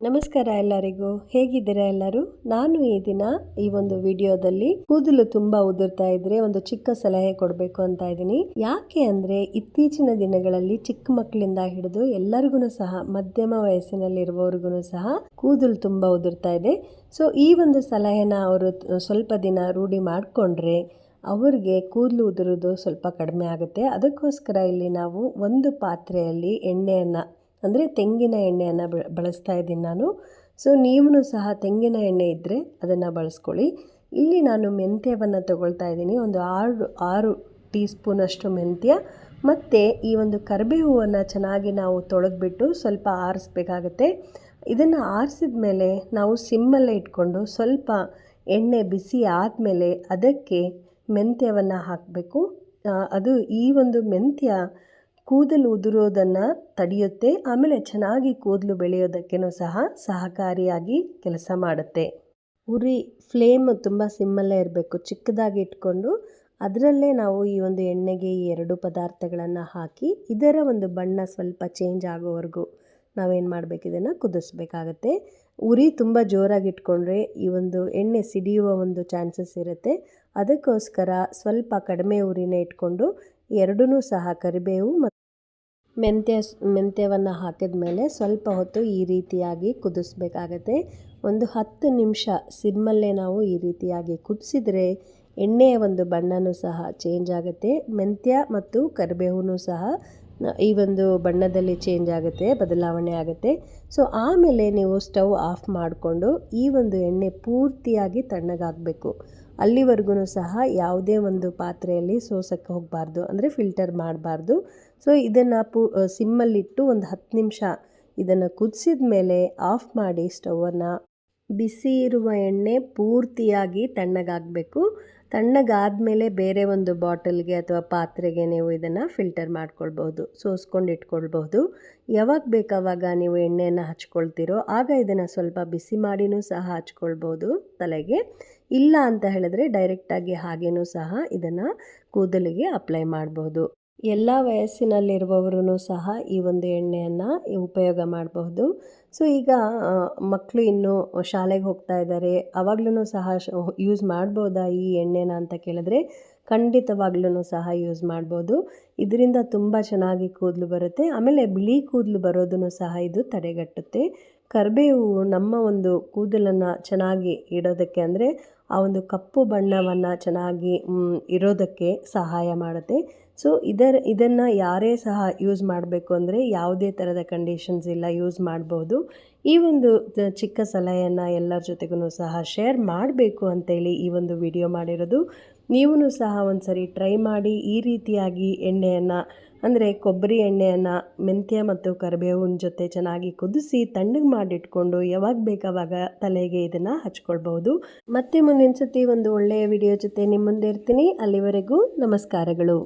ನಮಸ್ಕಾರ ಎಲ್ಲರಿಗೂ. ಹೇಗಿದ್ದೀರಾ ಎಲ್ಲರೂ? ನಾನು ಈ ದಿನ ಈ ಒಂದು ವಿಡಿಯೋದಲ್ಲಿ ಕೂದಲು ತುಂಬಾ ಉದುರ್ತಾ ಇದ್ರೆ ಒಂದು ಚಿಕ್ಕ ಸಲಹೆ ಕೊಡಬೇಕು ಅಂತ ಇದ್ದೀನಿ. ಯಾಕೆ ಅಂದ್ರೆ ಇತ್ತೀಚಿನ ದಿನಗಳಲ್ಲಿ ಚಿಕ್ಕ ಮಕ್ಕಳಿಂದ ಹಿಡಿದು ಎಲ್ಲರಿಗೂ ಸಹ, ಮಧ್ಯಮ ವಯಸ್ಸಿನಲ್ಲಿರುವವರಿಗೂ ಸಹ ಕೂದಲು ತುಂಬಾ ಉದುರ್ತಾ ಇದೆ. ಸೊ ಈ ಒಂದು ಸಲಹೆನ ಅವರು ಸ್ವಲ್ಪ ದಿನ ರೂಢಿ ಮಾಡಿಕೊಂಡ್ರೆ ಅವ್ರಿಗೆ ಕೂದಲು ಉದುರೋದು ಸ್ವಲ್ಪ ಕಡಿಮೆ ಆಗುತ್ತೆ. ಅದಕ್ಕೋಸ್ಕರ ಇಲ್ಲಿ ನಾವು ಒಂದು ಪಾತ್ರೆಯಲ್ಲಿ ಎಣ್ಣೆಯನ್ನು ಅಂದರೆ ತೆಂಗಿನ ಎಣ್ಣೆಯನ್ನು ಬಳಸ್ತಾ ಇದ್ದೀನಿ ನಾನು. ಸೊ ನೀವು ಸಹ ತೆಂಗಿನ ಎಣ್ಣೆ ಇದ್ದರೆ ಅದನ್ನು ಬಳಸ್ಕೊಳ್ಳಿ. ಇಲ್ಲಿ ನಾನು ಮೆಂತ್ಯವನ್ನು ತಗೊಳ್ತಾ ಇದ್ದೀನಿ. ಒಂದು ಆರು ಆರು ಟೀ ಸ್ಪೂನಷ್ಟು ಮೆಂತ್ಯ ಮತ್ತು ಈ ಒಂದು ಕರಿಬೇವನ್ನು ಚೆನ್ನಾಗಿ ನಾವು ತೊಳೆದ್ಬಿಟ್ಟು ಸ್ವಲ್ಪ ಆರಿಸ್ಬೇಕಾಗತ್ತೆ. ಇದನ್ನು ಆರಿಸಿದ ಮೇಲೆ ನಾವು ಸಿಮ್ಮಲ್ಲೇ ಇಟ್ಕೊಂಡು ಸ್ವಲ್ಪ ಎಣ್ಣೆ ಬಿಸಿ ಆದಮೇಲೆ ಅದಕ್ಕೆ ಮೆಂತ್ಯವನ್ನು ಹಾಕಬೇಕು. ಅದು ಈ ಒಂದು ಮೆಂತ್ಯ ಕೂದಲು ಉದುರೋದನ್ನು ತಡೆಯುತ್ತೆ, ಆಮೇಲೆ ಚೆನ್ನಾಗಿ ಕೂದಲು ಬೆಳೆಯೋದಕ್ಕೂ ಸಹ ಸಹಕಾರಿಯಾಗಿ ಕೆಲಸ ಮಾಡುತ್ತೆ. ಉರಿ, ಫ್ಲೇಮ್ ತುಂಬ ಸಿಮ್ಮಲ್ಲೇ ಇರಬೇಕು, ಚಿಕ್ಕದಾಗಿ ಇಟ್ಕೊಂಡು ಅದರಲ್ಲೇ ನಾವು ಈ ಒಂದು ಎಣ್ಣೆಗೆ ಈ ಎರಡು ಪದಾರ್ಥಗಳನ್ನು ಹಾಕಿ ಇದರ ಒಂದು ಬಣ್ಣ ಸ್ವಲ್ಪ ಚೇಂಜ್ ಆಗೋವರೆಗೂ ನಾವೇನು ಮಾಡಬೇಕು, ಇದನ್ನು ಕುದಿಸ್ಬೇಕಾಗತ್ತೆ. ಉರಿ ತುಂಬ ಜೋರಾಗಿ ಇಟ್ಕೊಂಡ್ರೆ ಈ ಒಂದು ಎಣ್ಣೆ ಸಿಡಿಯುವ ಒಂದು ಚಾನ್ಸಸ್ ಇರುತ್ತೆ. ಅದಕ್ಕೋಸ್ಕರ ಸ್ವಲ್ಪ ಕಡಿಮೆ ಉರಿನ ಇಟ್ಕೊಂಡು ಎರಡೂ ಸಹ ಕರಿಬೇವು ಮತ್ತು ಮೆಂತ್ಯ ಮೆಂತ್ಯವನ್ನು ಹಾಕಿದ ಮೇಲೆ ಸ್ವಲ್ಪ ಹೊತ್ತು ಈ ರೀತಿಯಾಗಿ ಕುದಿಸ್ಬೇಕಾಗತ್ತೆ. ಒಂದು ಹತ್ತು ನಿಮಿಷ ಸಿಮ್ಮಲ್ಲೇ ನಾವು ಈ ರೀತಿಯಾಗಿ ಕುದಿಸಿದರೆ ಎಣ್ಣೆಯ ಒಂದು ಬಣ್ಣನೂ ಸಹ ಚೇಂಜ್ ಆಗುತ್ತೆ. ಮೆಂತ್ಯ ಮತ್ತು ಕರಿಬೇವು ಸಹ ಈ ಒಂದು ಬಣ್ಣದಲ್ಲಿ ಚೇಂಜ್ ಆಗುತ್ತೆ, ಬದಲಾವಣೆ ಆಗುತ್ತೆ. ಸೊ ಆಮೇಲೆ ನೀವು ಸ್ಟವ್ ಆಫ್ ಮಾಡಿಕೊಂಡು ಈ ಒಂದು ಎಣ್ಣೆ ಪೂರ್ತಿಯಾಗಿ ತಣ್ಣಗಾಗಬೇಕು. ಅಲ್ಲಿವರೆಗೂ ಸಹ ಯಾವುದೇ ಒಂದು ಪಾತ್ರೆಯಲ್ಲಿ ಸೋಸಕ್ಕೆ ಹೋಗಬಾರ್ದು, ಅಂದರೆ ಫಿಲ್ಟರ್ ಮಾಡಬಾರ್ದು. ಸೊ ಇದನ್ನು ಪು ಸಿಮ್ಮಲ್ಲಿಟ್ಟು ಒಂದು ಹತ್ತು ನಿಮಿಷ ಇದನ್ನು ಕುದಿಸಿದ ಮೇಲೆ ಆಫ್ ಮಾಡಿ ಸ್ಟವನ್ನು ಬಿಸಿ ಇರುವ ಎಣ್ಣೆ ಪೂರ್ತಿಯಾಗಿ ತಣ್ಣಗಾಗಬೇಕು. ತಣ್ಣಗಾದಮೇಲೆ ಬೇರೆ ಒಂದು ಬಾಟಲ್ಗೆ ಅಥವಾ ಪಾತ್ರೆಗೆ ನೀವು ಇದನ್ನು ಫಿಲ್ಟರ್ ಮಾಡ್ಕೊಳ್ಬೋದು ಸೋಸ್ಕೊಂಡು ಇಟ್ಕೊಳ್ಬಹುದು. ಯಾವಾಗ ಬೇಕಾವಾಗ ನೀವು ಎಣ್ಣೆಯನ್ನು ಹಚ್ಕೊಳ್ತೀರೋ ಆಗ ಇದನ್ನು ಸ್ವಲ್ಪ ಬಿಸಿ ಮಾಡಿನೂ ಸಹ ಹಚ್ಕೊಳ್ಬೋದು ತಲೆಗೆ. ಇಲ್ಲ ಅಂತ ಹೇಳಿದ್ರೆ ಡೈರೆಕ್ಟಾಗಿ ಹಾಗೇನೂ ಸಹ ಇದನ್ನು ಕೂದಲಿಗೆ ಅಪ್ಲೈ ಮಾಡ್ಬೋದು ಎಲ್ಲ ವಯಸ್ಸಿನಲ್ಲಿರುವವರು ಸಹ ಈ ಒಂದು ಎಣ್ಣೆಯನ್ನು ಉಪಯೋಗ ಮಾಡಬಹುದು. ಸೊ ಈಗ ಮಕ್ಕಳು ಇನ್ನೂ ಶಾಲೆಗೆ ಹೋಗ್ತಾ ಇದ್ದಾರೆ. ಆವಾಗ್ಲೂ ಸಹ ಯೂಸ್ ಮಾಡ್ಬೋದಾ ಈ ಎಣ್ಣೆನ ಅಂತ ಕೇಳಿದ್ರೆ ಖಂಡಿತವಾಗ್ಲೂ ಸಹ ಯೂಸ್ ಮಾಡ್ಬೋದು. ಇದರಿಂದ ತುಂಬ ಚೆನ್ನಾಗಿ ಕೂದಲು ಬರುತ್ತೆ. ಆಮೇಲೆ ಬಿಳಿ ಕೂದಲು ಬರೋದನ್ನು ಸಹ ಇದು ತಡೆಗಟ್ಟುತ್ತೆ. ಕರಿಬೇವು ನಮ್ಮ ಒಂದು ಕೂದಲನ್ನು ಚೆನ್ನಾಗಿ ಇಡೋದಕ್ಕೆ ಅಂದರೆ ಆ ಒಂದು ಕಪ್ಪು ಬಣ್ಣವನ್ನು ಚೆನ್ನಾಗಿ ಇರೋದಕ್ಕೆ ಸಹಾಯ ಮಾಡುತ್ತೆ. ಸೊ ಇದರ, ಇದನ್ನು ಯಾರೇ ಸಹ ಯೂಸ್ ಮಾಡಬೇಕು ಅಂದರೆ ಯಾವುದೇ ಥರದ ಕಂಡೀಷನ್ಸ್ ಇಲ್ಲ ಯೂಸ್ ಮಾಡ್ಬೋದು. ಈ ಒಂದು ಚಿಕ್ಕ ಸಲಹೆಯನ್ನು ಎಲ್ಲರ ಜೊತೆಗೂ ಸಹ ಶೇರ್ ಮಾಡಬೇಕು ಅಂತೇಳಿ ಈ ಒಂದು ವಿಡಿಯೋ ಮಾಡಿರೋದು. ನೀವು ಸಹ ಒಂದು ಸರಿ ಟ್ರೈ ಮಾಡಿ ಈ ರೀತಿಯಾಗಿ ಎಣ್ಣೆಯನ್ನು, ಅಂದರೆ ಕೊಬ್ಬರಿ ಎಣ್ಣೆಯನ್ನು, ಮೆಂತ್ಯ ಮತ್ತು ಕರಿಬೇವಿನ ಜೊತೆ ಚೆನ್ನಾಗಿ ಕುದಿಸಿ ತಣ್ಣಗೆ ಮಾಡಿಟ್ಕೊಂಡು ಯಾವಾಗ ಬೇಕಾವಾಗ ತಲೆಗೆ ಇದನ್ನು ಹಚ್ಕೊಳ್ಬಹುದು. ಮತ್ತೆ ಮುಂದಿನ ಸತಿ ಒಂದು ಒಳ್ಳೆಯ ವಿಡಿಯೋ ಜೊತೆ ನಿಮ್ಮ ಮುಂದೆ ಇರ್ತೀನಿ. ಅಲ್ಲಿವರೆಗೂ ನಮಸ್ಕಾರಗಳು.